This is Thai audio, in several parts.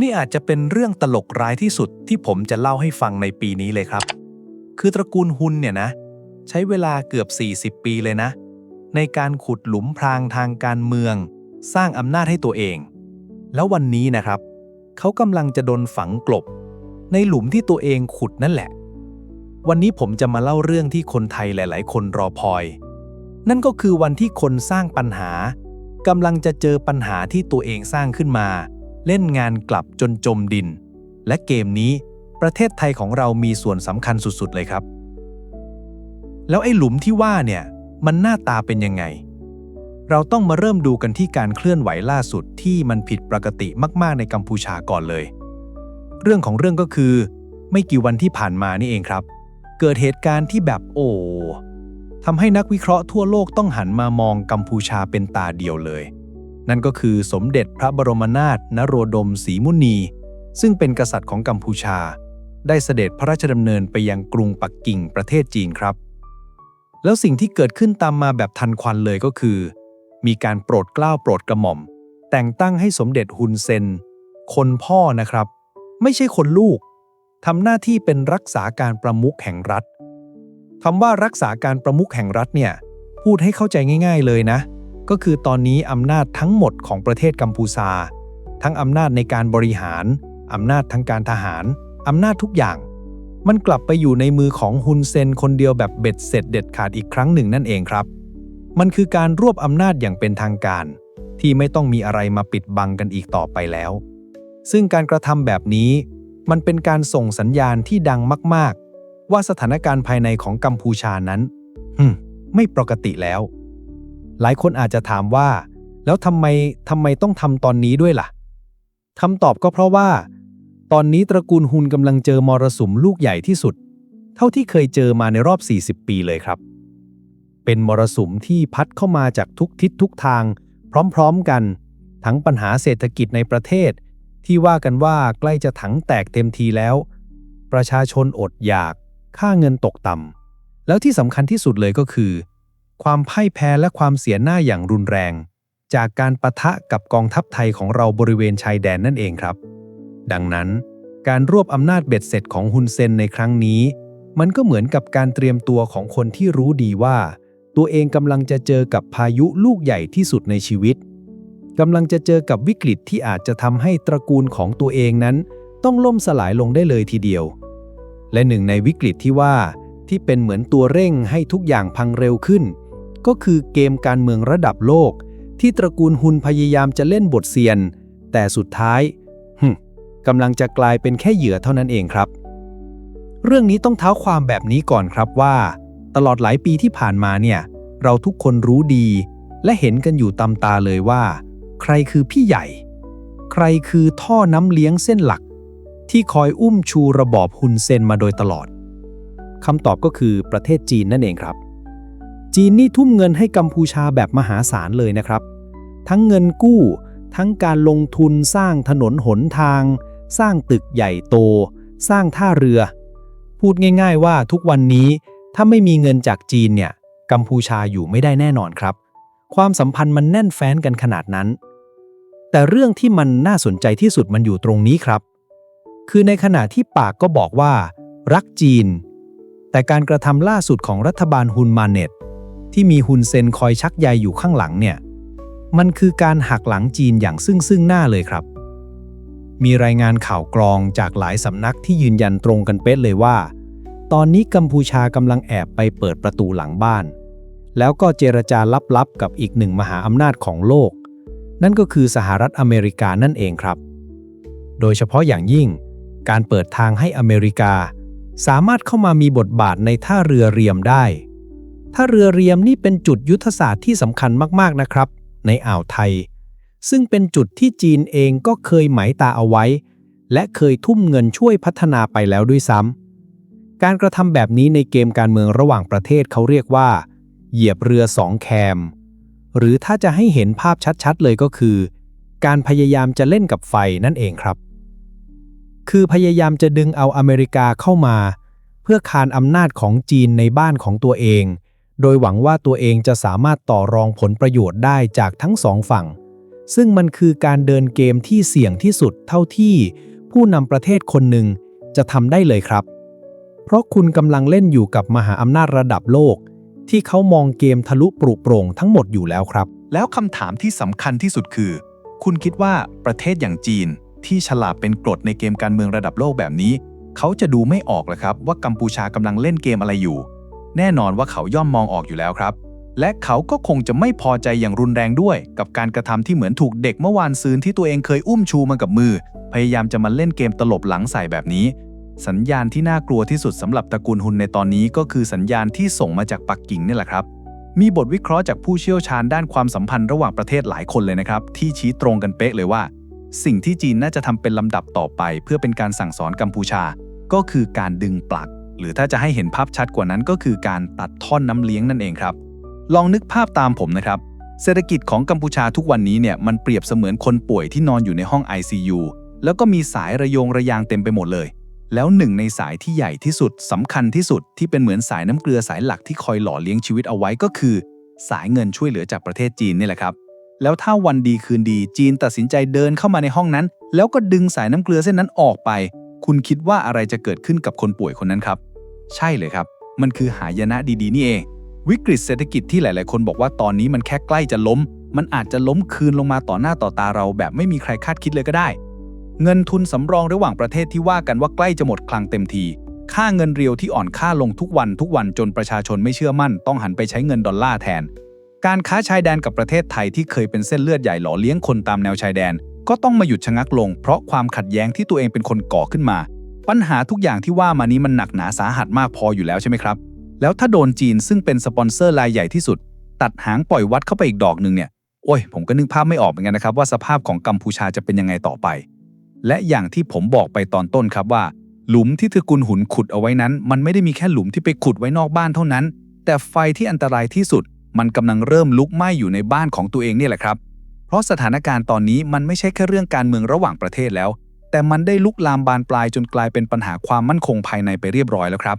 นี่อาจจะเป็นเรื่องตลกร้ายที่สุดที่ผมจะเล่าให้ฟังในปีนี้เลยครับ คือตระกูลฮุนเนี่ยนะ ใช้เวลาเกือบ 40 ปีเลยนะ ในการขุดหลุมพรางทางการเมือง สร้างอำนาจให้ตัวเอง แล้ววันนี้นะครับ เขากำลังจะโดนฝังกลบ ในหลุมที่ตัวเองขุดนั่นแหละ วันนี้ผมจะมาเล่าเรื่องที่คนไทยหลาย ๆ คนรอคอย นั่นก็คือวันที่คนสร้างปัญหากำลังจะเจอปัญหาที่ตัวเองสร้างขึ้นมา เล่นงานกลับจนจมดิน และเกมนี้ประเทศไทยของเรามีส่วนสำคัญสุด ๆ เลยครับ แล้วไอ้หลุมที่ว่าเนี่ย มันหน้าตาเป็นยังไง เราต้องมาเริ่มดูกันที่การเคลื่อนไหวล่าสุดที่มันผิดปกติมาก ๆ ในกัมพูชาก่อนเลย เรื่องของเรื่องก็คือ ไม่กี่วันที่ผ่านมานี่เองครับ เกิดเหตุการณ์ที่แบบโอ้ทำให้นักวิเคราะห์ทั่วโลกต้องหันมามองกัมพูชาเป็นตาเดียวเลย นั่นก็คือสมเด็จพระบรมนาถนโรดมศรีมุนี ซึ่งเป็นกษัตริย์ของกัมพูชา ได้เสด็จพระราชดำเนินไปยังกรุงปักกิ่งประเทศจีนครับ แล้วสิ่งที่เกิดขึ้นตามมาแบบทันควันเลยก็คือ มีการโปรดเกล้าโปรดกระหม่อม แต่งตั้งให้สมเด็จฮุนเซน คนพ่อนะครับ ไม่ใช่คนลูกทำหน้าที่เป็นรักษาการประมุขแห่งรัฐคำว่ารักษาการประมุขแห่งรัฐเนี่ยพูดให้เข้าใจง่าย ๆ เลยนะ ก็คือตอนนี้อำนาจทั้งหมดของประเทศกัมพูชา ทั้งอำนาจในการบริหาร อำนาจทางการทหาร อำนาจทุกอย่าง มันกลับไปอยู่ในมือของฮุนเซนคนเดียวแบบเบ็ดเสร็จเด็ดขาดอีกครั้งหนึ่งนั่นเองครับ มันคือการรวบอำนาจอย่างเป็นทางการ ที่ไม่ต้องมีอะไรมาปิดบังกันอีกต่อไปแล้ว ซึ่งการกระทำแบบนี้ มันเป็นการส่งสัญญาณที่ดังมาก ๆ ว่าสถานการณ์ภายในของกัมพูชานั้นไม่ปกติแล้ว หลายคนอาจจะถามว่า แล้วทำไมทำไมต้องทำตอนนี้ด้วยล่ะคำตอบก็เพราะว่า ตอนนี้ตระกูลฮุนกำลังเจอมรสุมลูกใหญ่ที่สุด เท่าที่เคยเจอมาในรอบ 40 ปีเลยครับ เป็นมรสุมที่พัดเข้ามาจากทุกทิศทุกทาง พร้อมๆกัน ทั้งปัญหาเศรษฐกิจในประเทศ ที่ว่ากันว่าใกล้จะถังแตกเต็มทีแล้ว ประชาชนอดอยาก ค่าเงินตกต่ำแล้วที่สำคัญที่สุดเลยก็คือ ความพ่ายแพ้และความเสียหน้าอย่างรุนแรง จากการปะทะกับกองทัพไทยของเราบริเวณชายแดนนั่นเองครับ ดังนั้น การรวบอำนาจเบ็ดเสร็จของฮุนเซนในครั้งนี้ มันก็เหมือนกับการเตรียมตัวของคนที่รู้ดีว่า ตัวเองกำลังจะเจอกับพายุลูกใหญ่ที่สุดในชีวิตกำลังจะเจอกับวิกฤตที่อาจจะทำให้ตระกูลของตัวเองนั้น ต้องล่มสลายลงได้เลยทีเดียว และหนึ่งในวิกฤตที่ว่าที่เป็นเหมือนตัวเร่งให้ทุกอย่างพังเร็วขึ้น ก็คือเกมการเมืองระดับโลก ที่ตระกูลฮุนพยายามจะเล่นบทเซียน แต่สุดท้ายหึกำลังจะกลายเป็นแค่เหยื่อเท่านั้นเองครับ เรื่องนี้ต้องเท้าความแบบนี้ก่อนครับว่า ตลอดหลายปีที่ผ่านมาเนี่ย เราทุกคนรู้ดี และเห็นกันอยู่ตามตาเลยว่า ใครคือพี่ใหญ่ ใครคือท่อน้ำเลี้ยงเส้นหลัก ที่คอยอุ้มชูระบอบฮุนเซนมาโดยตลอดคำตอบก็คือประเทศจีนนั่นเองครับ จีนนี่ทุ่มเงินให้กัมพูชาแบบมหาศาลเลยนะครับ ทั้งเงินกู้ ทั้งการลงทุนสร้างถนนหนทาง สร้างตึกใหญ่โต สร้างท่าเรือ พูดง่าย ๆ ว่าทุกวันนี้ถ้าไม่มีเงินจากจีนเนี่ยกัมพูชาอยู่ไม่ได้แน่นอนครับ ความสัมพันธ์มันแน่นแฟ้นกันขนาดนั้น แต่เรื่องที่มันน่าสนใจที่สุดมันอยู่ตรงนี้ครับ คือในขณะที่ปากก็บอกว่า รักจีน แต่การกระทำล่าสุดของรัฐบาลฮุนมาเน็ต ที่มีฮุนเซนคอยชักใยอยู่ข้างหลังเนี่ย มันคือการหักหลังจีนอย่างซึ่งซึ่งหน้าเลยครับ มีรายงานข่าวกรองจากหลายสำนักที่ยืนยันตรงกันเป๊ะเลยว่า ตอนนี้กัมพูชากำลังแอบไปเปิดประตูหลังบ้าน แล้วก็เจรจาลับๆกับอีกหนึ่งมหาอำนาจของโลก นั่นก็คือสหรัฐอเมริกานั่นเองครับ โดยเฉพาะอย่างยิ่ง การเปิดทางให้อเมริกา สามารถเข้ามามีบทบาทในท่าเรือเรียมได้ ท่าเรือเรียมนี่เป็นจุดยุทธศาสตร์ที่สำคัญมากๆนะครับ ในอ่าวไทย ซึ่งเป็นจุดที่จีนเองก็เคยหมายตาเอาไว้ และเคยทุ่มเงินช่วยพัฒนาไปแล้วด้วยซ้ำการกระทำแบบนี้ในเกมการเมืองระหว่างประเทศเขาเรียกว่า เหยียบเรือสองแคม หรือถ้าจะให้เห็นภาพชัดๆเลยก็คือ การพยายามจะเล่นกับไฟนั่นเองครับ คือพยายามจะดึงเอาอเมริกาเข้ามา เพื่อคานอำนาจของจีนในบ้านของตัวเอง โดยหวังว่าตัวเองจะสามารถต่อรองผลประโยชน์ได้จากทั้งสองฝั่ง ซึ่งมันคือการเดินเกมที่เสี่ยงที่สุดเท่าที่ผู้นำประเทศคนหนึ่งจะทำได้เลยครับ เพราะคุณกำลังเล่นอยู่กับมหาอำนาจระดับโลก ที่เขามองเกมทะลุปรุโปร่งทั้งหมดอยู่แล้วครับ แล้วคำถามที่สำคัญที่สุดคือ คุณคิดว่าประเทศอย่างจีน ที่ฉลาดเป็นกรดในเกมการเมืองระดับโลกแบบนี้ เขาจะดูไม่ออกเหรอครับ ว่ากัมพูชากำลังเล่นเกมอะไรอยู่ แน่นอนว่าเขาย่อมมองออกอยู่แล้วครับ และเขาก็คงจะไม่พอใจอย่างรุนแรงด้วย กับการกระทำที่เหมือนถูกเด็กเมื่อวานซืนที่ตัวเองเคยอุ้มชูมากับมือ พยายามจะมาเล่นเกมตลบหลังใส่แบบนี้ สัญญาณที่น่ากลัวที่สุดสำหรับตระกูลฮุนในตอนนี้ก็คือสัญญาณที่ส่งมาจากปักกิ่งนี่แหละครับมีบทวิเคราะห์จากผู้เชี่ยวชาญด้านความสัมพันธ์ระหว่างประเทศหลายคนเลยนะครับ ที่ชี้ตรงกันเป๊ะเลยว่า สิ่งที่จีนน่าจะทำเป็นลำดับต่อไป เพื่อเป็นการสั่งสอนกัมพูชา ก็คือการดึงปลัก หรือถ้าจะให้เห็นภาพชัดกว่านั้นก็คือการตัดท่อนน้ำเลี้ยงนั่นเองครับ ลองนึกภาพตามผมนะครับ เศรษฐกิจของกัมพูชาทุกวันนี้เนี่ยมันเปรียบเสมือนคนป่วยที่นอนอยู่ในห้อง ICU แล้วก็มีสายระยงระยางเต็มไปหมดเลย แล้วหนึ่งในสายที่ใหญ่ที่สุดสำคัญที่สุดที่เป็นเหมือนสายน้ำเกลือสายหลักที่คอยหล่อเลี้ยงชีวิตเอาไว้ก็คือ สายเงินช่วยเหลือจากประเทศจีนนี่แหละครับ แล้วถ้าวันดีคืนดีจีนตัดสินใจเดินเข้ามาในห้องนั้น แล้วก็ดึงสายน้ำเกลือเส้นนั้นออกไป คุณคิดว่าอะไรจะเกิดขึ้นกับคนป่วยคนนั้นครับ ใช่เลยครับ มันคือหายนะดีๆ นี่เอง วิกฤตเศรษฐกิจที่หลาย ๆ คนบอกว่าตอนนี้มันแค่ใกล้จะล้ม มันอาจจะล้มคืนลงมาต่อหน้าต่อตาเราแบบไม่มีใครคาดคิดเลยก็ได้ เงินทุนสำรองระหว่างประเทศที่ว่ากันว่าใกล้จะหมดคลังเต็มที ค่าเงินเรียวที่อ่อนค่าลงทุกวันทุกวันจนประชาชนไม่เชื่อมั่น ต้องหันไปใช้เงินดอลลาร์แทน การค้าชายแดนกับประเทศไทยที่เคยเป็นเส้นเลือดใหญ่หล่อเลี้ยงคนตามแนวชายแดน ก็ต้องมาหยุดชะงักลง เพราะความขัดแย้งที่ตัวเองเป็นคนก่อขึ้นมา ปัญหาทุกอย่างที่ว่ามานี้มันหนักหนาสาหัสมากพออยู่แล้วใช่ไหมครับ แล้วถ้าโดนจีนซึ่งเป็นสปอนเซอร์รายใหญ่ที่สุด ตัดหางปล่อยวัดเข้าไปอีกดอกหนึ่งเนี่ยโอ้ย ผมก็นึกภาพไม่ออกเหมือนกันนะครับว่าสภาพของกัมพูชาจะเป็นยังไงต่อไป และอย่างที่ผมบอกไปตอนต้นครับว่า หลุมที่ตระกูลหุนขุดเอาไว้นั้น มันไม่ได้มีแค่หลุมที่ไปขุดไว้นอกบ้านเท่านั้น แต่ไฟที่อันตรายที่สุด มันกำลังเริ่มลุกไหม้อยู่ในบ้านของตัวเองนี่แหละครับ เพราะสถานการณ์ตอนนี้มันไม่ใช่แค่เรื่องการเมืองระหว่างประเทศแล้ว แต่มันได้ลุกลามบานปลายจนกลายเป็นปัญหาความมั่นคงภายในไปเรียบร้อยแล้วครับ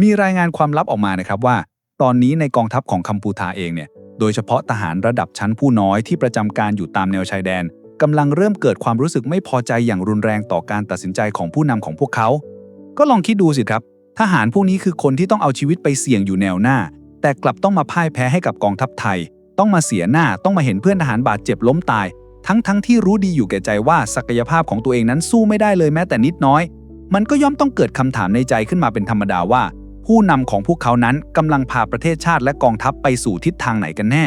มีรายงานความลับออกมานะครับว่า ตอนนี้ในกองทัพของกัมพูชาเองเนี่ย โดยเฉพาะทหารระดับชั้นผู้น้อยที่ประจำการอยู่ตามแนวชายแดนกำลังเริ่มเกิดความรู้สึกไม่พอใจอย่างรุนแรงต่อการตัดสินใจของผู้นำของพวกเขา ก็ลองคิดดูสิครับ ทหารพวกนี้คือคนที่ต้องเอาชีวิตไปเสี่ยงอยู่แนวหน้า แต่กลับต้องมาพ่ายแพ้ให้กับกองทัพไทย ต้องมาเสียหน้าต้องมาเห็นเพื่อนทหารบาดเจ็บล้มตาย ทั้งทั้งที่รู้ดีอยู่แก่ใจว่าศักยภาพของตัวเองนั้นสู้ไม่ได้เลยแม้แต่นิดน้อย มันก็ย่อมต้องเกิดคำถามในใจขึ้นมาเป็นธรรมดาว่า ผู้นำของพวกเขานั้นกำลังพาประเทศชาติและกองทัพไปสู่ทิศทางไหนกันแน่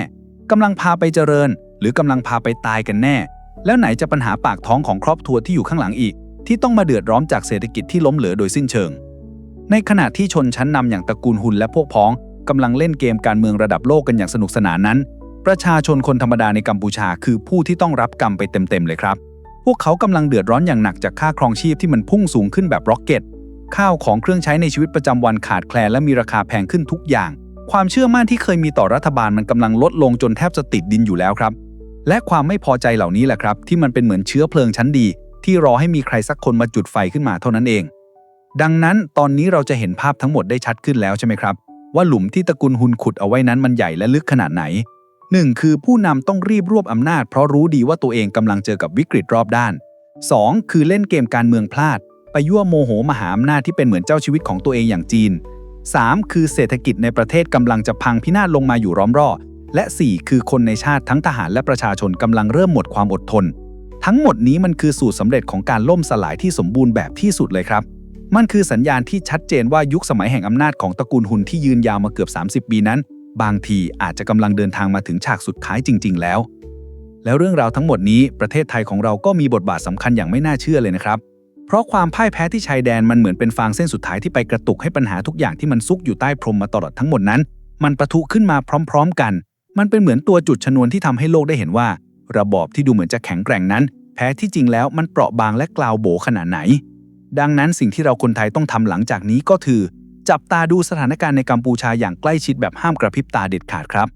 กำลังพาไปเจริญ หรือกำลังพาไปตายกันแน่ แล้วไหนจะปัญหาปากท้องของครอบครัวที่อยู่ข้างหลังอีก ที่ต้องมาเดือดร้อนจากเศรษฐกิจที่ล้มเหลวโดยสิ้นเชิง ในขณะที่ชนชั้นนำอย่างตระกูลหุนและพวกพ้องกำลังเล่นเกมการเมืองระดับโลกกันอย่างสนุกสนานนั้น ประชาชนคนธรรมดาในกัมพูชาคือผู้ที่ต้องรับกรรมไปเต็มๆเลยครับ พวกเขากำลังเดือดร้อนอย่างหนักจากค่าครองชีพที่มันพุ่งสูงขึ้นแบบร็อกเก็ต ข้าวของเครื่องใช้ในชีวิตประจำวันขาดแคลนและมีราคาแพงขึ้นทุกอย่าง ความเชื่อมั่นที่เคยมีต่อรัฐบาลมันกำลังลดลงจนแทบจะติดดินอยู่แล้วครับ และความไม่พอใจเหล่านี้แหละครับ ที่มันเป็นเหมือนเชื้อเพลิงชั้นดี ที่รอให้มีใครสักคนมาจุดไฟขึ้นมาเท่านั้นเอง ดังนั้นตอนนี้เราจะเห็นภาพทั้งหมดได้ชัดขึ้นแล้วใช่ไหมครับ ว่าหลุมที่ตระกูลหุนขุดเอาไว้นั้นมันใหญ่และลึกขนาดไหน หนึ่งคือผู้นำต้องรีบรวบอำนาจ เพราะรู้ดีว่าตัวเองกำลังเจอกับวิกฤตรอบด้าน 2. คือเล่นเกมการเมืองพลาด ไปยั่วโมโหมหาอำนาจที่เป็นเหมือนเจ้าชีวิตของตัวเองอย่างจีน 3. คือเศรษฐกิจในประเทศกำลังจะพังพินาศลงมาอยู่ร้อมรอบและ 4. คือคนในชาติทั้งทหารและประชาชนกำลังเริ่มหมดความอดทน ทั้งหมดนี้มันคือสูตรสำเร็จของการล่มสลายที่สมบูรณ์แบบที่สุดเลยครับ มันคือสัญญาณที่ชัดเจนว่ายุคสมัยแห่งอำนาจของตระกูลหุนที่ยืนยาวมาเกือบ 30 ปีนั้น บางทีอาจจะกำลังเดินทางมาถึงฉากสุดท้ายจริง ๆ แล้ว แล้วเรื่องราวทั้งหมดนี้ประเทศไทยของเราก็มีบทบาทสำคัญอย่างไม่น่าเชื่อเลยนะครับ เพราะความพ่ายแพ้ที่ชายแดนมันเหมือนเป็นฟางเส้นสุดท้ายที่ไปกระตุกให้ปัญหาทุกอย่างที่มันซุกอยู่ใต้พรมมาตลอดทั้งหมดนั้น มันประทุขึ้นมาพร้อม ๆ กัน มันเป็นเหมือนตัวจุดชนวนที่ทำให้โลกได้เห็นว่า ระบอบที่ดูเหมือนจะแข็งแกร่งนั้น แพ้ที่จริงแล้วมันเปราะบางและกลาวโบขนาดไหน ดังนั้นสิ่งที่เราคนไทยต้องทำหลังจากนี้ก็คือ จับตาดูสถานการณ์ในกัมพูชาอย่างใกล้ชิดแบบห้ามกระพริบตาเด็ดขาดครับ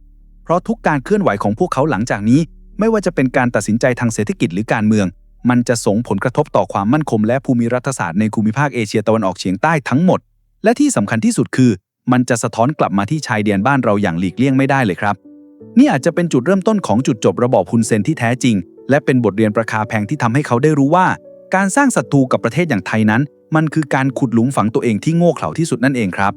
เพราะทุกการเคลื่อนไหวของพวกเขาหลังจากนี้ ไม่ว่าจะเป็นการตัดสินใจทางเศรษฐกิจหรือการเมือง มันจะส่งผลกระทบต่อความมั่นคงและภูมิรัฐศาสตร์ในภูมิภาคเอเชียตะวันออกเฉียงใต้ทั้งหมด และที่สำคัญที่สุดคือ มันจะสะท้อนกลับมาที่ชายแดนบ้านเราอย่างหลีกเลี่ยงไม่ได้เลยครับ นี่อาจจะเป็นจุดเริ่มต้นของจุดจบระบอบฮุนเซนที่แท้จริง และเป็นบทเรียนประคาแพงที่ทำให้เขาได้รู้ว่า การสร้างศัตรูกับประเทศอย่างไทยนั้น มันคือการขุดหลุมฝังตัวเองที่โง่เขลาที่สุดนั่นเองครับ